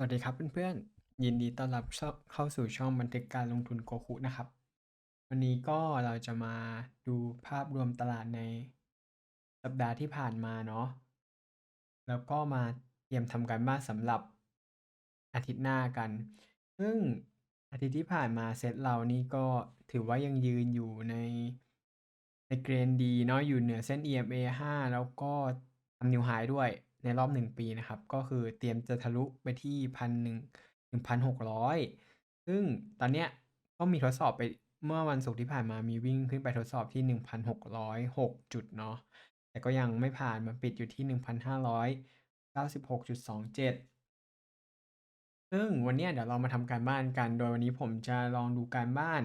สวัสดีครับเพื่อนๆ ยินดีต้อนรับเข้าสู่ช่องบันทึกการลงทุนโกคุนะครับ วันนี้ก็เราจะมาดูภาพรวมตลาดในสัปดาห์ที่ผ่านมาเนาะ แล้วก็มาเตรียมทำการบ้านสำหรับอาทิตย์หน้ากัน ซึ่งอาทิตย์ที่ผ่านมาเซตเรานี่ก็ถือว่ายังยืนอยู่ในในเกรนดีเนาะอยู่เหนือเส้น EMA 5 แล้วก็ทำนิวไฮด้วย ในรอบ1ปีนะครับ ก็คือเตรียมจะทะลุไปที่พันหนึ่งหนึ่งพันหกร้อยซึ่งตอนเนี้ยก็มีทดสอบไปเมื่อวันศุกร์ที่ผ่านมามีวิ่งขึ้นไปทดสอบที่1,606จุดเนาะแต่ก็ยังไม่ผ่านมาปิดอยู่ที่1,596.27ซึ่งวันเนี้ยเดี๋ยวเรามาทำการบ้านกัน โดยวันนี้ผมจะลองดูการบ้าน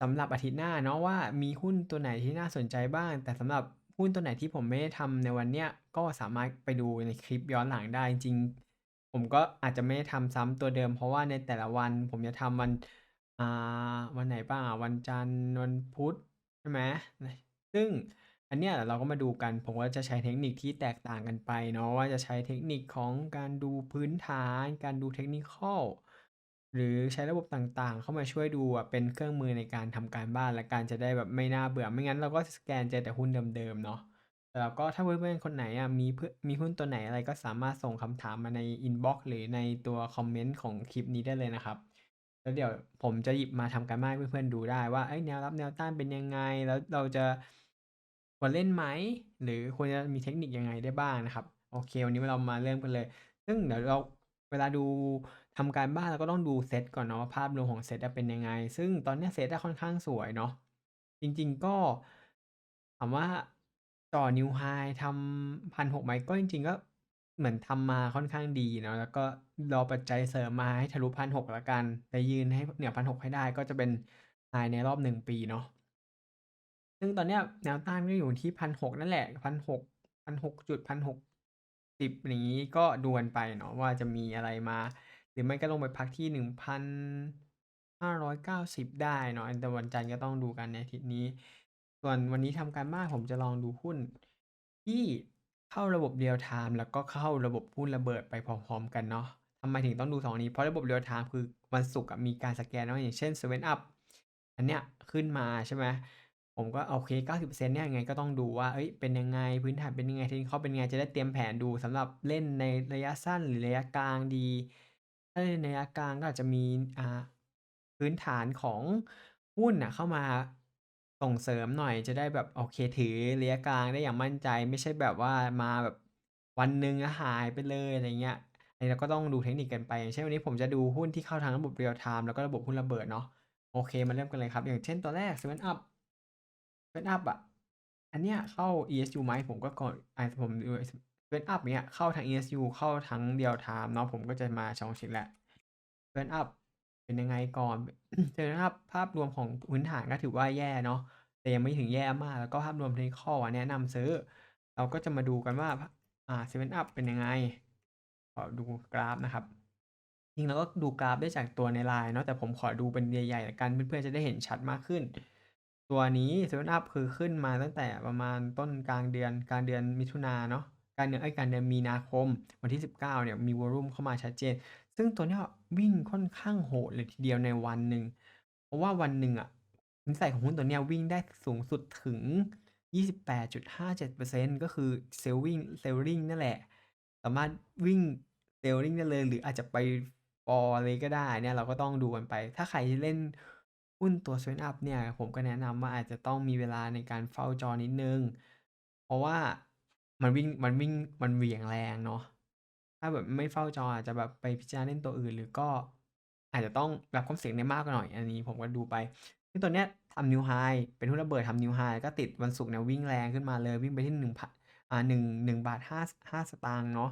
สำหรับอาทิตย์หน้าเนาะว่ามีหุ้นตัวไหนที่น่าสนใจบ้าง แต่สำหรับ หุ้นตัวไหนที่ผมไม่ได้ทำในวันเนี้ยก็สามารถไปดูในคลิปย้อนหลังได้จริง ผมก็อาจจะไม่ได้ทำซ้ำตัวเดิม เพราะว่าในแต่ละวันผมจะทำวันอ่าวันไหนบ้างวันจันทร์วันพุธใช่ไหมซึ่งอันเนี้ยเราก็มาดูกัน ผมก็จะใช้เทคนิคที่แตกต่างกันไปเนาะว่าจะใช้เทคนิคของการดูพื้นฐาน การดู Technical หรือใช้ระบบต่างๆ เข้ามาช่วยดูเป็นเครื่องมือในการทำการบ้านและการจะได้แบบไม่น่าเบื่อ ไม่งั้นเราก็สแกนเจอแต่หุ้นเดิมๆเนาะแต่เราก็ถ้าเพื่อนๆคนไหนอะมีเพื่อมีหุ้นตัวไหนอะไรก็สามารถส่งคำถามมาในอินบ็อกซ์หรือในตัวคอมเมนต์ของคลิปนี้ได้เลยนะครับ แล้วเดี๋ยวผมจะหยิบมาทำการบ้านเพื่อนๆดูได้ว่าแนวรับแนวต้านเป็นยังไง แล้วเราจะควรเล่นไหม หรือควรจะมีเทคนิคยังไงได้บ้างนะครับ โอเค วันนี้เรามาเริ่มกันเลย ซึ่งเดี๋ยวเราเวลาดู ทำการบ้านเราก็ต้องดูเซตก่อนเนาะว่าภาพรวมของเซตเป็นยังไง ซึ่งตอนนี้เซตค่อนข้างสวยเนาะจริงๆก็ถามว่าต่อ New High ทำ1,600ไหมก็จริง ๆ ก็เหมือนทำมาค่อนข้างดีเนาะแล้วก็รอปัจจัยเสริมมาให้ทะลุ1,600แล้วกันแต่ยืนให้เหนือ1,600ให้ได้ก็จะเป็น High ในรอบ1ปีเนาะซึ่งตอนเนี้ยแนวต้านก็อยู่ที่1,600นั่นแหละ1,600 1,600จุด1,610อย่างงี้ก็ดูกันไปเนาะว่าจะมีอะไรมา หรือไม่ก็ลงไปพักที่1,590ได้เนาะแต่วันจันทร์ก็ต้องดูกันในอาทิตย์นี้ ส่วนวันนี้ทำการบ้านผมจะลองดูหุ้น ที่เข้าระบบ Real Time แล้วก็เข้าระบบหุ้นระเบิดไปพร้อมๆ กันเนาะทำไมถึงต้องดู2นี้เพราะระบบ Real Time คือวันศุกร์มีการสแกนเนาะอย่างเช่น 7up อันเนี้ยขึ้นมาใช่ไหมผมก็โอเค 90%เนี่ยยังไงก็ต้องดูว่าเฮ้ย เป็นยังไง พื้นฐานเป็นยังไง Technical เป็นยังไง จะได้เตรียมแผนดูสำหรับเล่นในระยะสั้นหรือระยะกลางดี ถ้าในระยะกลางก็อาจจะมีอ่าพื้นฐานของหุ้นนะเข้ามาส่งเสริมหน่อยจะได้แบบโอเคถือระยะกลางได้อย่างมั่นใจ ไม่ใช่แบบว่ามาแบบวันหนึ่งหายไปเลยอะไรเงี้ยอันนี้เราก็ต้องดูเทคนิคกันไปอย่างเช่นวันนี้ผมจะดูหุ้นที่เข้าทางระบบ Real Time แล้วก็ระบบหุ้นระเบิดเนาะโอเคมาเริ่มกันเลยครับ อย่างเช่นตัวแรก 7up 7up อะอันเนี้ยเข้า ESU ไหมผมก็ก่อนอ่าผมดู 7up เนี้ยเข้าทั้ง ESU เข้าทั้ง Real Time เนาะผมก็จะมา2ชิ้นแหละ 7up เป็นยังไงก่อน 7up ภาพรวมของพื้นฐานก็ถือว่าแย่เนาะแต่ยังไม่ถึงแย่มากแล้วก็ภาพรวม Technical อแนะนำซื้อ เราก็จะมาดูกันว่าอ่า 7up เป็นยังไงขอดูกราฟนะครับจริงเราก็ดูกราฟได้จากตัวใน LINE เนาะแต่ผมขอดูเป็นใหญ่ๆกันเพื่อนๆจะได้เห็นชัดมากขึ้น ตัวนี้ 7up คือขึ้นมาตั้งแต่ประมาณต้นกลางเดือนกลางเดือนมิถุนาเนาะ กางเดือนเอ๊ยกางเดือนมีนาคมวันที่ 19เนี่ยมีวอลุ่มเข้ามาชัดเจน ซึ่งตัวเนี้ยวิ่งค่อนข้างโหดเลยทีเดียวในวันหนึ่ง เพราะว่าวันหนึ่งอะนิสัยของหุ้นตัวเนี้ยวิ่งได้สูงสุดถึง 28.57%ก็คือ Selling Selling นั่นแหละ สามารถวิ่ง Selling ได้เลย หรืออาจจะไป For เลยก็ได้เนี่ยเราก็ต้องดูกันไป ถ้าใครเล่นหุ้นตัว 7up เนี่ย ผมก็แนะนำว่าอาจจะต้องมีเวลาในการเฝ้าจอนิดนึง เพราะว่า มันวิ่งมันวิ่งมันเหวี่ยงแรงเนาะถ้าแบบไม่เฝ้าจออาจจะแบบไปพิจารณาเล่นตัวอื่น หรือก็อาจจะต้องรับความเสี่ยงได้มากหน่อย อันนี้ผมก็ดูไปซึ่งตัวเนี้ยทำ New High เป็นหุ้นระเบิดทำ New High ก็ติดวันศุกร์เนี่ยวิ่งแรงขึ้นมาเลยวิ่งไปที่1พันอ่า1 1บาท5 5สตางค์เนาะ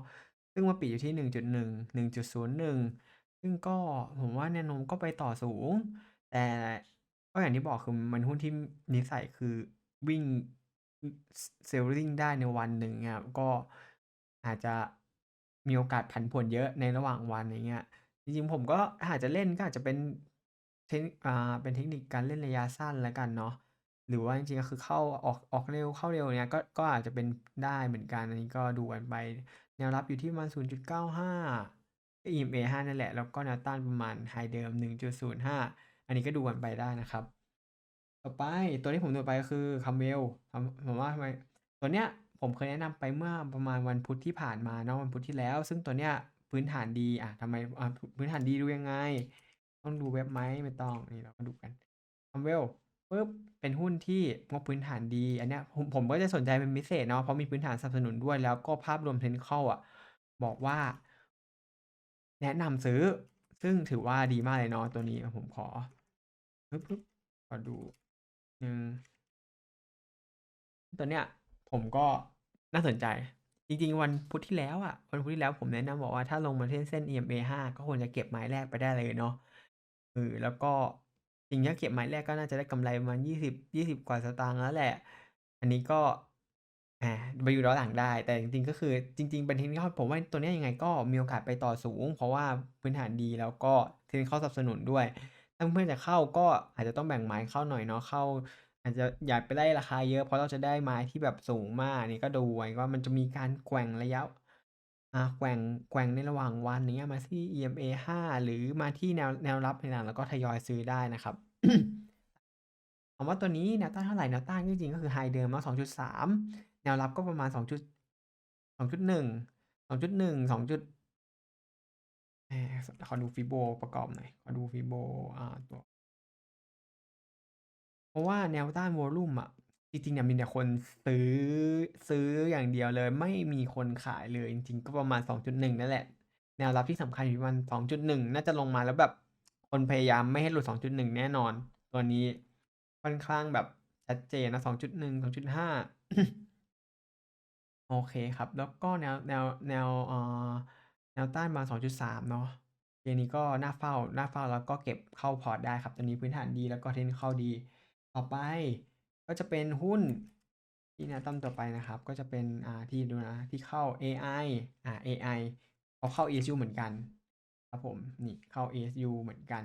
ซึ่งมาปิดอยู่ที่1.1 1.01ซึ่งก็ผมว่าแนวโน้มก็ไปต่อสูง แต่ก็อย่างที่บอกคือมันหุ้นที่นิสัยคือวิ่ง อส Selling ได้ในวันหนึ่งอะก็อาจจะมีโอกาสผันผวนเยอะในระหว่างวันอย่างเงี้ยจริงๆผมก็ถ้าหากจะเล่นก็อาจจะเป็นเทคอ่าเป็นเทคนิคการเล่นระยะสั้นแล้วกันเนาะหรือว่าจริงๆก็คือเข้าออกออกเร็วเข้าเร็วเงี้ยก็ก็อาจจะเป็นได้เหมือนกันอันนี้ก็ดูกันไป แนวรับอยู่ที่ประมาณ 0.95 EMA 5นั่นแหละ แล้วก็แนวต้านประมาณไฮเดิม 1.05 อันนี้ก็ดูกันไปได้นะครับ ต่อไปตัวที่ผมดูไปก็คือ Camel คำผมว่าทำไมตัวเนี้ยผมเคยแนะนำไปเมื่อประมาณวันพุธที่ผ่านมาเนาะวันพุธที่แล้ว ซึ่งตัวเนี้ยพื้นฐานดีอ่าทำไมพื้นฐานดีดูยังไง ต้องดูเว็บไหมไม่ต้องนี่เรามาดูกัน Camel ปุ๊บเป็นหุ้นที่งบพื้นฐานดี อันเนี้ยผมผมก็จะสนใจเป็นพิเศษเนาะเพราะมีพื้นฐานสนับสนุนด้วยแล้วก็ภาพรวม Technical อะบอกว่า แนะนำซื้อ ซึ่งถือว่าดีมากเลยเนาะตัวนี้ผมขอปึ๊บขอดู หนึ่งตัวเนี้ย ผมก็น่าสนใจ จริง ๆ วันพุธที่แล้วอะวันพุธที่แล้วผมแนะนำบอกว่าถ้าลงมาที่เส้น EMA 5ก็ควรจะเก็บไม้แรกไปได้เลยเนาะเออแล้วก็จริงๆถ้าเก็บไม้แรกก็น่าจะได้กำไรประมาณ20 20กว่าสตางค์แล้วแหละ อันนี้ก็อ่าไปดูย้อนหลังได้ แต่จริงๆก็คือจริง ๆ เป็น Technical ผมว่าตัวเนี้ยยังไงก็มีโอกาสไปต่อสูง เพราะว่าพื้นฐานดีแล้วก็ Technical สนับสนุนด้วย ถ้าเพื่อนจะเข้าก็อาจจะต้องแบ่งไม้เข้าหน่อยเนาะเข้า อาจจะอย่าไปได้ราคาเยอะเพราะเราจะได้ไม้ที่แบบสูงมากนนี้ก็ดูไว้ว่ามันจะมีการแกว่งระยะอ่าแกว่งแกว่งในระหว่างวันอย่างเงี้ยมาที่ EMA 5 หรือมาที่แนวแนวรับต่างๆแล้วก็ทยอยซื้อได้นะครับผมว่าตัวนี้แนวต้านเท่าไหร่แนวต้านจริงๆก็คือไฮเดิมเนา2.3 แนวรับก็ประมาณ2จุด2.1 2.1 ขอดู Fibo ประกอบหน่อย ขอดู Fibo อ่าตัว เพราะว่าแนวต้านวอลลุ่มอะ จริงๆเนี่ยมีแต่คนซื้อซื้ออย่างเดียวเลย ไม่มีคนขายเลย จริงๆ ก็ประมาณ 2.1 นั่นแหละ แนวรับที่สำคัญอยู่ประมาณ2.1 น่าจะลงมาแล้วแบบ คนพยายามไม่ให้หลุด 2.1 แน่นอน ตัวนี้ค่อนข้างแบบชัดเจนนะ 2.1 2.5 โอเคครับ แล้วก็แนวแนวแนวเอ่อ แนวต้านมา 2.3 เนาะเกมนี้ก็น่าเฝ้า น่าเฝ้าแล้วก็เก็บเข้าพอร์ตได้ครับตัวนี้พื้นฐานดีแล้วก็ Technical ดี ต่อไปก็จะเป็นหุ้นที่แนะนำต่อไปนะครับ ก็จะเป็นอ่าที่ดูนะที่เข้า AI อ่า AI เขาเข้า ESU เหมือนกัน ครับผมนี่เข้า ESU เหมือนกัน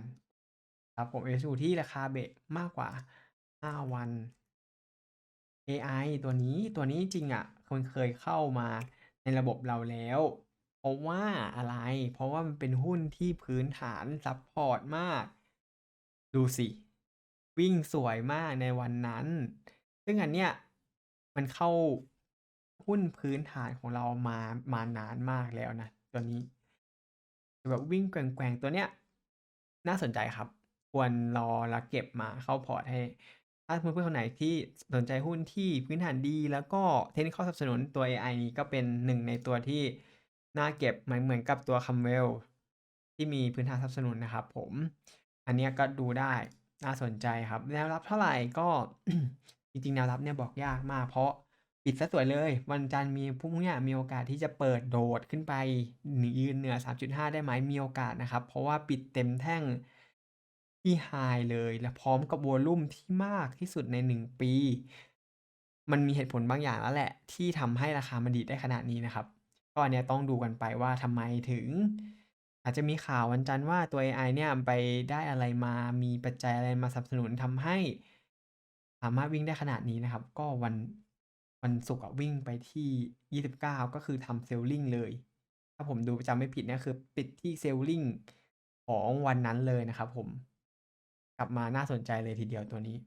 ครับผม ESU ที่ราคาเบะมากกว่า 5 วัน AI ตัวนี้ตัวนี้จริงอะมันเคยเข้ามาในระบบเราแล้ว เพราะว่าอะไร เพราะว่ามันเป็นหุ้นที่พื้นฐานซัปพอร์ตมาก ดูสิ วิ่งสวยมากในวันนั้น ซึ่งอันเนี้ยมันเข้าหุ้นพื้นฐานของเรามามานานมากแล้วนะตัวนี้แบบวิ่งแกว่งๆตัวเนี้ย น่าสนใจครับ ควรรอแล้วเก็บมาเข้าพอร์ตให้ ถ้าเพื่อนๆคนไหนที่สนใจหุ้นที่พื้นฐานดี แล้วก็ Technical สนับสนุนตัว AI นี้ก็เป็นหนึ่งในตัวที่ น่าเก็บเหมือนเหมือนกับตัว Camel ที่มีพื้นฐานสนับสนุนนะครับผม อันนี้ก็ดูได้น่าสนใจครับ แนวรับเท่าไหร่ก็จริงๆแนวรับเนี่ยบอกยากมาก เพราะปิดเสียสวยเลย วันจันทร์มีพรุ่งเนี้ยมีโอกาสที่จะเปิดโดดขึ้นไปหนือยืนเหนือ 3.5 ได้ไหมมีโอกาสนะครับ เพราะว่าปิดเต็มแท่งที่ไฮเลย และพร้อมกับวอลลุ่มที่มากที่สุดใน 1 ปี มันมีเหตุผลบางอย่างแล้วแหละ ที่ทำให้ราคามันดีดได้ขนาดนี้นะครับ ก็อันเนี้ยต้องดูกันไปว่าทำไมถึง อาจจะมีข่าววันจันทร์ว่าตัว AI เนี่ยไปได้อะไรมามีปัจจัยอะไรมาสนับสนุนทำให้ สามารถวิ่งได้ขนาดนี้นะครับ ก็วันวันศุกร์วิ่งไปที่ 29 ก็คือทำ Selling เลย ถ้าผมดูจำไม่ผิดเนี่ยคือปิดที่ Selling ของวันนั้นเลยนะครับผมกลับมาน่าสนใจเลยทีเดียวตัวนี้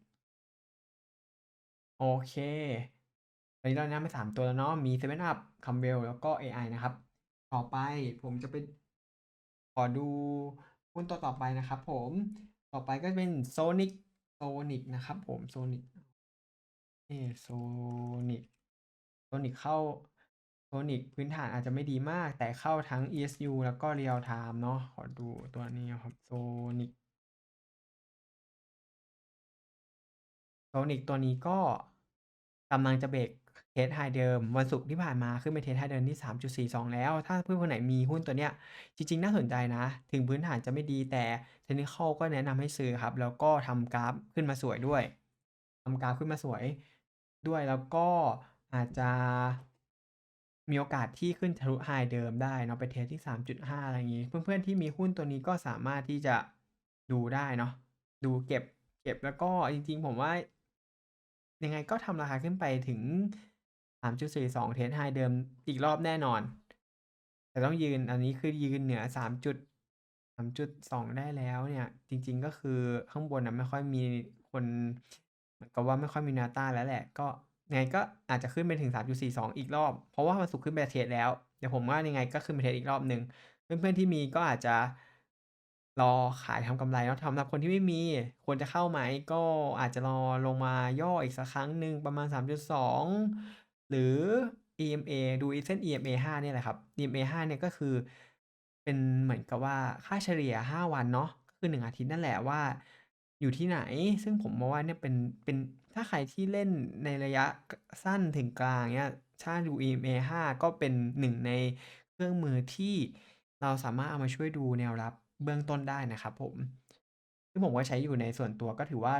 โอเค ตอนนี้เราแนะนำไป3ตัวแล้วเนาะ มี 7up, Camel แล้วก็ AI นะครับ ต่อไปผมจะไปขอดูหุ้นตัวต่อไปนะครับผม ต่อไปก็จะเป็น Sonic Sonic นะครับผม Sonic เอ๊ Sonic Sonic เข้า Sonic พื้นฐานอาจจะไม่ดีมาก แต่เข้าทั้ง ESU แล้วก็ Real Time เนาะ ขอดูตัวนี้ครับ Sonic Sonic ตัวนี้ก็กำลังจะเบรก เทสไฮเดิมวันศุกร์ที่ผ่านมาขึ้นไปเทสไฮเดิมที่ 3.42 แล้ว ถ้าเพื่อนคนไหนมีหุ้นตัวเนี้ยจริง ๆ น่าสนใจนะ ถึงพื้นฐานจะไม่ดีแต่ Technical ก็แนะนำให้ซื้อครับ แล้วก็ทำกราฟขึ้นมาสวยด้วยทำกราฟขึ้นมาสวยด้วยแล้วก็อาจจะมีโอกาสที่ขึ้นทะลุไฮเดิมได้เนาะไปเทสที่ 3.5 อะไรอย่างี้ เพื่อนๆที่มีหุ้นตัวนี้ก็สามารถที่จะดูได้เนาะดูเก็บ เก็บแล้วก็จริง ๆ ผมว่า ยังไงก็ทำราคาขึ้นไปถึง 3.42 เทสไฮเดิมอีกรอบแน่นอน แต่ต้องยืนอันนี้คือยืนเหนือ3จุด3.2 ได้แล้วเนี่ย จริงๆก็คือข้างบนนะไม่ค่อยมีคนเหมือนกับว่าไม่ค่อยมีนวต้าแล้วแหละ ก็ไงก็อาจจะขึ้นไปถึง 3.42 อีกรอบ เพราะว่าวันศุกขึ้นไปเทรดแล้ว เดี๋ยวผมว่ายังไงก็ขึ้นไปเทรดอีกรอบหนึ่งเพื่อนๆที่มีก็อาจจะรอขายทำกำไรเนาะสำหรับคนที่ไม่มี ควรจะเข้าไหมก็อาจจะรอลงมาย่ออีกสักครั้งหนึ่งประมาณ 3.2 หรือ EMA ดูเส้น EMA 5เนี่ยแหละครับ EMA 5เนี่ยก็คือ เป็นเหมือนกับว่าค่าเฉลี่ย 5 วันเนาะก็คือ 1 อาทิตย์นั่นแหละว่าอยู่ที่ไหน ซึ่งผมมองว่าเนี่ยเป็นเป็นถ้าใครที่เล่นในระยะสั้นถึงกลางเงี้ยถ้าดู EMA 5 ก็เป็นหนึ่งในเครื่องมือที่เราสามารถเอามาช่วยดูแนวรับเบื้องต้นได้นะครับผมซึ่งผมก็ใช้อยู่ในส่วนตัวก็ถือว่า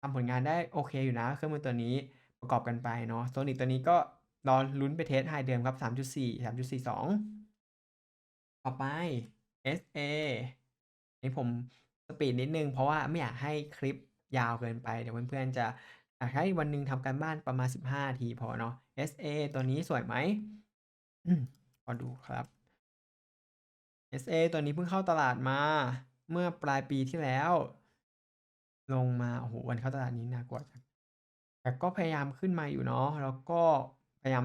ทำผลงานได้โอเคอยู่นะ เครื่องมือตัวนี้ ประกอบกันไปเนาะ Sonic ตัวนี้ก็รอลุ้นไปเทสต์ High เดิมครับ 3.4 3.42 ต่อไป SA นนี้ผมสปีดนิดนึง เพราะว่าไม่อยากให้คลิปยาวเกินไป เดี๋ยวเพื่อนๆจะอยากให้วันหนึ่งทำการบ้านประมาณ 15นาทีพอเนาะ SA ตัวนี้สวยไหม?อืมขอดูครับ SA ตัวนี้เพิ่งเข้าตลาดมา เมื่อปลายปีที่แล้ว ลงมา โอ้โฮวันเข้าตลาดนี้น่ากลัวจัง แต่ก็พยายามขึ้นมาอยู่เนาะ แล้วก็พยายาม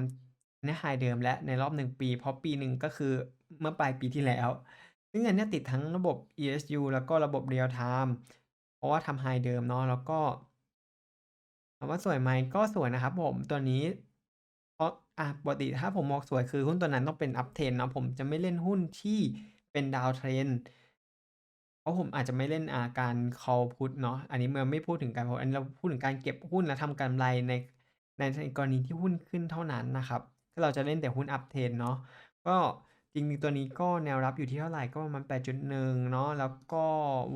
เนี่ย High เดิมแล้วในรอบ 1 ปี เพราะปีหนึ่งก็คือเมื่อปลายปีที่แล้ว ซึ่งอันเนี้ยติดทั้งระบบ ESU แล้วก็ระบบ Real Time เพราะว่าทำ High เดิมเนาะ แล้วก็ถามว่าสวยไหมก็สวยนะครับผมตัวนี้เพราะอะปกติถ้าผมมองสวยคือหุ้นตัวนั้นต้องเป็น Uptrend เนาะผมจะไม่เล่นหุ้นที่เป็น Downtrend พราะผมอาจจะไม่เล่นอาการ Call Put เนาะ อันนี้เราไม่พูดถึงการ Call อันนี้เราพูดถึงการเก็บหุ้นและทำกำไรในในในกรณีที่หุ้นขึ้นเท่านั้นนะครับ ก็เราจะเล่นแต่หุ้น Uptrend เนาะ ก็จริงๆตัวนี้ก็แนวรับอยู่ที่เท่าไหร่ก็ประมาณ 8.1 เนาะ แล้วก็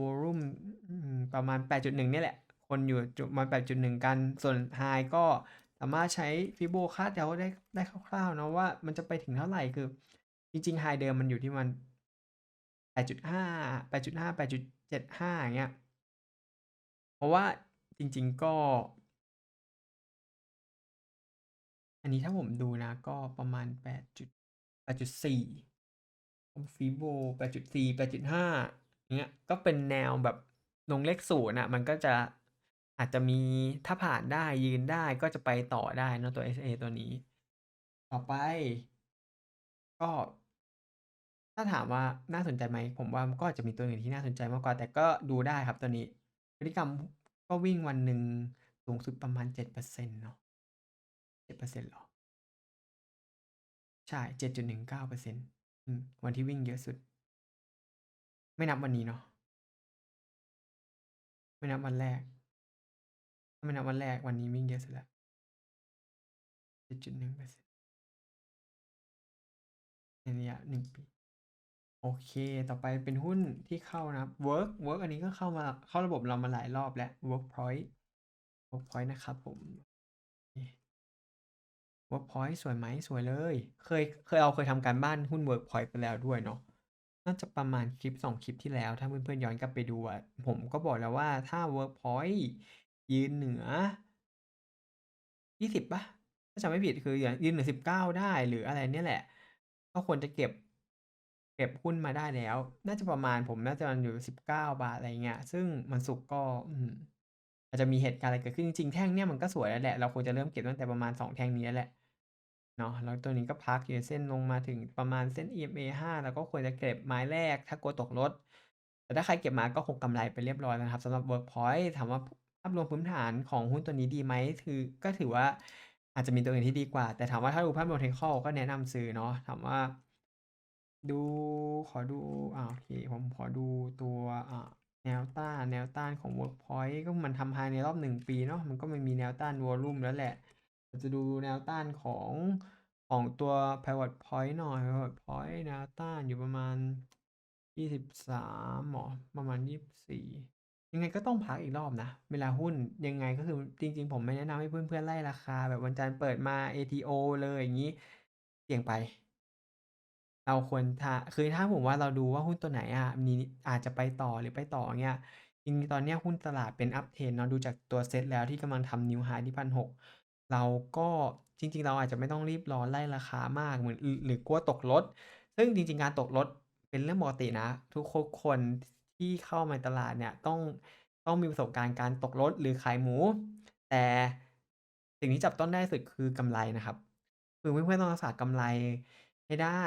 Volume อืมประมาณ 8.1 เนี่ยแหละ คนอยู่จุประมาณ 8.1 กัน ส่วน High ก็สามารถใช้ Fibo คาดเดาได้ได้คร่าวๆเนาะว่ามันจะไปถึงเท่าไหร่คือ จริงๆ High เดิมมันอยู่ที่มาณ 8.5 8.5 8.75อย่างเงี้ย เพราะว่าจริง ๆ ก็ อันนี้ถ้าผมดูนะก็ประมาณ8จุด8.4ตรง Fibo 8.4 8.5อย่างเงี้ย ก็เป็นแนวแบบลงเลข0อะมันก็จะอาจจะมีถ้าผ่านได้ยืนได้ก็จะไปต่อได้นะตัว SA ตัวนี้ ต่อไป ก็ ถ้าถามว่าน่าสนใจไหม ผมว่าก็อาจจะมีตัวอื่นที่น่าสนใจมากกว่า แต่ก็ดูได้ครับตัวนี้ พฤติกรรมก็วิ่งวันหนึ่งสูงสุดประมาณ7%เนาะ7%เหรอ?ใช่7.19%อืมวันที่วิ่งเยอะสุด ไม่นับวันนี้เนาะ ไม่นับวันแรก ไม่นับวันแรกวันนี้วิ่งเยอะสุดแล้ว7.1%ในระยะ1ปี โอเค ต่อไปเป็นหุ้นที่เข้านะครับ Work Work อันนี้ก็เข้ามาเข้าระบบเรามาหลายรอบแล้ว Workpoint Workpoint นะครับผม Workpoint สวยไหมสวยเลย เคยเคยเราเคยทำการบ้านหุ้น Workpoint ไปแล้วด้วยเนาะน่าจะประมาณคลิป 2 คลิปที่แล้ว ถ้าเพื่อนๆย้อนกลับไปดูอะผมก็บอกแล้วว่าถ้า Workpoint ยืนเหนือ 20เปล่า?ถ้าจำไม่ผิดคือยืนเหนือ 19 ได้หรืออะไรเนี่ยแหละ ก็ควรจะเก็บ ก็บหุ้นมาได้แล้ว น่าจะประมาณผมน่าจะอยู่19บาทอะไรเงี้ย ซึ่งวันศุกก็อาจจะมีเหตุการณ์อะไรเกิดขึ้นจริงๆแท่งเนี่ยมันก็สวยแล้วแหละ เราควรจะเริ่มเก็บตั้งแต่ประมาณ2แท่งนี้แหละ เนาะแล้วตัวนี้ก็พักอยู่เส้นลงมาถึงประมาณเส้น EMA 5เราก็ควรจะเก็บไม้แรก ถ้ากลัวตกรถ แต่ถ้าใครเก็บมาก็คงกำไรไปเรียบร้อยแล้วนะครับสำหรับ Workpoint ถามว่าภาพรวมพื้นฐานของหุ้นตัวนี้ดีไหมคือ ก็ถือว่าอาจจะมีตัวอื่นที่ดีกว่า แต่ถามว่าถ้าดูภาพรวม Technical ก็แนะนำซื้อเนาะถามว่า ดูขอดูอ่าโอเคผมขอดูตัวอ่าแนวต้านแนวต้านของ Workpoint ก็มันทำ High ในรอบ1ปีเนาะมันก็ไม่มีแนวต้าน Volume แล้วแหละเราจะดูแนวต้านของของตัว Pivot Point หน่อย Pivot Point แนวต้านอยู่ประมาณ 23หรอประมาณ 24 ยังไงก็ต้องพักอีกรอบนะ เวลาหุ้นยังไงก็คือจริง ๆ ผมไม่แนะนำให้เพื่อนๆไล่ราคา แบบวันจันทร์เปิดมา ATO เลยอย่างงี้เสี่ยงไป เราควรถ้า คือถ้าผมว่าเราดูว่าหุ้นตัวไหนอะมีอาจจะไปต่อหรือไปต่อเงี้ยจริงๆตอนเนี้ยหุ้นตลาดเป็น Uptrend เนาะดูจากตัวเซตแล้วที่กำลังทำ New High ที่1,600เราก็จริง ๆ เราอาจจะไม่ต้องรีบร้อนไล่ราคามากเหมือนหรือกลัวตกรถซึ่งซึ่งจริง ๆ การตกรถเป็นเรื่องปกตินะ ทุกคนที่เข้ามาตลาดเนี่ยต้องต้องมีประสบการณ์การตกรถหรือขายหมู แต่สิ่งที่จับต้องได้สุดคือกำไรนะครับ คือเพื่อนๆต้องรักษากำไรให้ได้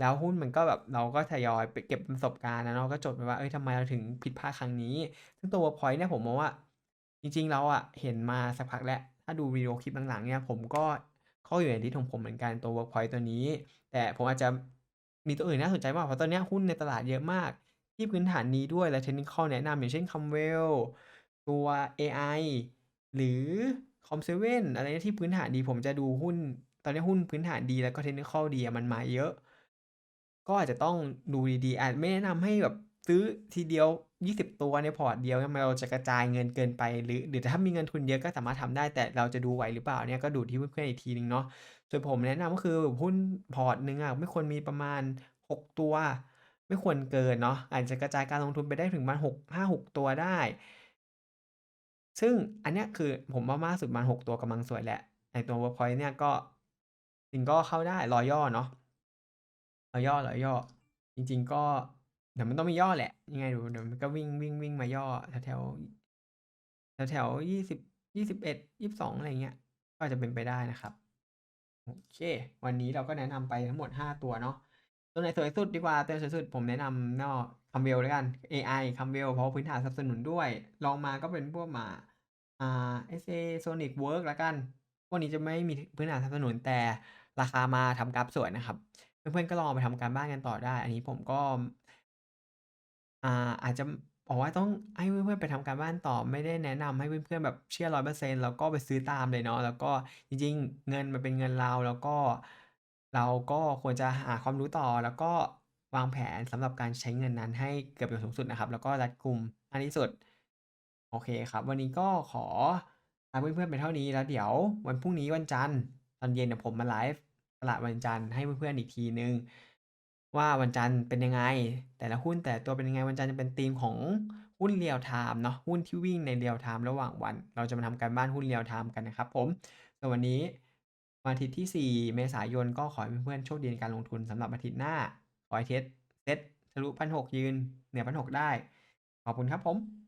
แล้วหุ้นมันก็แบบเราก็ทยอยไปเก็บประสบการณ์อะเนาก็จดไว้ว่าเฮ้ยทำไมเราถึงผิดพลาดครั้งนี้ ซึ่งตัว Workpoint เนี่ยผมมองว่า จริงๆเราอะเห็นมาสักพักแล้ว ถ้าดูวิดีโอคลิปหลังๆเนี่ยผมก็ก็อยู่ในลิสต์ของผมเหมือนกันตัว Workpoint ตัวนี้ แต่ผมอาจจะมีตัวอื่นน่าสนใจมากเพราะตอนนี้หุ้นในตลาดเยอะมาก ที่พื้นฐานดีด้วยและ Technical แนะนำอย่างเช่น Comwell ตัวเอไอหรือ Comp7 อะไรที่พื้นฐานดีผมจะดูหุ้น ตอนนี้หุ้นพื้นฐานดีแล้วก็ Technical ดีมันมาเยอะ ก็อาจจะต้องดูดีๆอาจไม่แนะนำให้แบบซื้อทีเดียว 20 ตัวในพอร์ตเดียวงั้นเราจะกระจายเงินเกินไป หรือหรือถ้ามีเงินทุนเยอะก็สามารถทำได้แต่เราจะดูไหวหรือเปล่าเนี่ยก็ดูที่เพื่อนๆอีกทีหนึ่งเนาะส่วนผมแนะนำก็คือหุ้นพอร์ตหนึ่งอะไม่ควรมีประมาณ 6 ตัว ไม่ควรเกินเนาะอาจจะกระจายการลงทุนไปได้ถึงประมาณ6 5-6 ตัวได้ ซึ่งอันเนี้ยคือผมว่ามากสุดประมาณ6ตัวกำลังสวยแหล้วไอ้ตัว Workpoint เนี่ยก็จริงก็เข้าได้รอย่อเนาะ รอย่อรอย่อ จริง ๆ ก็เดี๋ยวมันต้องมีย่อแหละ ยังไงดี๋ยวเดี๋ยวมันก็วิ่งวิ่งวิ่งมาย่อแถวๆแถวๆ20 21 22อะไรอย่างอะไรเงี้ย ก็จะเป็นไปได้นะครับ โอเค วันนี้เราก็แนะนำไปทั้งหมด5ตัวเนาะ ตัวไหนสวยสุดดีกว่า ตัวสวยสุดผมแนะนำนอก Comwell แล้วกันเอไอ Comwell เพราะพื้นฐานสนับสนุนด้วยรองมาก็เป็นพวกมาอ่า SA Sonic Works แล้วกัน พวกนี้จะไม่มีพื้นฐานสนับสนุนแต่ราคามาทำกราฟสวยนะครับ เพื่อนๆก็ลองไปทำการบ้านกันต่อได้ อันนี้ผมก็อ่าอาจจะบอกว่าต้องให้เพื่อนๆไปทำการบ้านต่อไม่ได้แนะนำให้เพื่อนๆแบบเชื่อ100%แล้วก็ไปซื้อตามเลยเนาะแล้วก็จริงๆ เงินมันเป็นเงินเราแล้วก็ เราก็ควรจะหาความรู้ต่อแล้วก็วางแผนสำหรับการใช้เงินนั้นให้เกิดประโยชน์สูงสุดนะครับ แล้วก็รัดกุมมากที่สุด โอเคครับ วันนี้ก็ขอลาเพื่อนๆไปเท่านี้แล้วเดี๋ยววันพรุ่งนี้วันจันทร์ตอนเย็นเดี๋ยวผมมาไลฟ์ ตลาดวันจันทร์ให้เพื่อนๆอีกทีหนึ่งว่าวันจันทร์เป็นยังไง แต่ละหุ้นแต่ตัวเป็นยังไงวันจันทร์จะเป็นธีมของหุ้น Real Time เนาะหุ้นที่วิ่งใน Real Time ระหว่างวัน เราจะมาทำการบ้านหุ้น Real Time กันนะครับผมส่วนวันนี้วันอาทิตย์ที่ 4 เมษายนก็ขอให้เพื่อนๆโชคดีในการลงทุนสำหรับอาทิตย์หน้าขอให้เทสเซตทะลุ1,600ยืนเหนือ1,600ได้ ขอบคุณครับผม